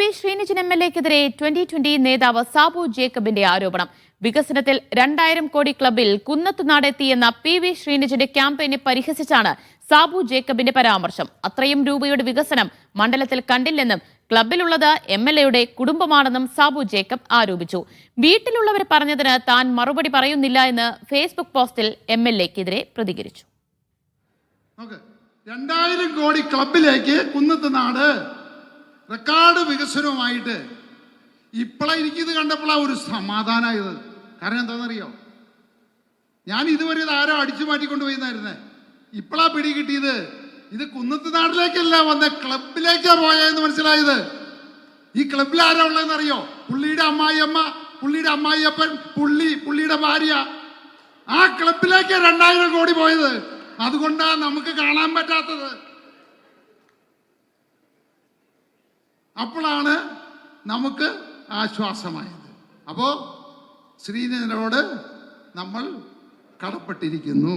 V Sreenijan M L എക്കെതിരെ twenty twenty നേതാവ് സാബു ജേക്കബിന്റെ ആരോപണം. വികസനത്തിൽ രണ്ടായിരം കോടി ക്ലബിൽ കുന്നത്തുനാട് നാടെത്തിയെന്ന പി വി ശ്രീനിജന്റെ ക്യാമ്പയിനെ പരിഹസിച്ചാണ് സാബു ജേക്കബിന്റെ പരാമർശം. അത്രയും രൂപയുടെ വികസനം മണ്ഡലത്തിൽ കണ്ടില്ലെന്നും ക്ലബിലുള്ളത് എം എൽ എയുടെ കുടുംബമാണെന്നും സാബു ജേക്കബ് ആരോപിച്ചു. വീട്ടിലുള്ളവർ പറഞ്ഞതിന് താൻ മറുപടി പറയുന്നില്ല എന്ന് ഫേസ്ബുക്ക് പോസ്റ്റിൽ എം എൽ എക്കെതിരെ പ്രതികരിച്ചു. രണ്ടായിരം കോടി ക്ലബിലേക്ക് കുന്നത്ത് നാട് റെക്കോർഡ് വികസനവുമായിട്ട് ഇപ്പോഴാണ് എനിക്കിത് കണ്ടപ്പോഴാണ് ഒരു സമാധാനമായത് കാരണം എന്താണെന്നറിയോ? ഞാൻ ഇതുവരെ ഇത് ആരോ അടിച്ചു മാറ്റിക്കൊണ്ട് പോയിരുന്നായിരുന്നേ. ഇപ്പോഴാ പിടി കിട്ടിയത് ഇത് കുന്നത്ത് നാട്ടിലേക്കല്ല വന്ന ക്ലബിലേക്കാ പോയെന്ന് മനസ്സിലായത്. ഈ ക്ലബിൽ ആരാ ഉള്ളതെന്ന് അറിയോ പുള്ളിയുടെ അമ്മായിയമ്മ പുള്ളിയുടെ അമ്മായിയപ്പൻ പുള്ളി പുള്ളിയുടെ ഭാര്യ. ആ ക്ലബിലേക്ക് രണ്ടായിരം കോടി പോയത്. അതുകൊണ്ടാണ് നമുക്ക് കാണാൻ പറ്റാത്തത്. അപ്പോഴാണ് നമുക്ക് ആശ്വാസമായത്. അപ്പോൾ ശ്രീനോട് നമ്മൾ കടപ്പെട്ടിരിക്കുന്നു.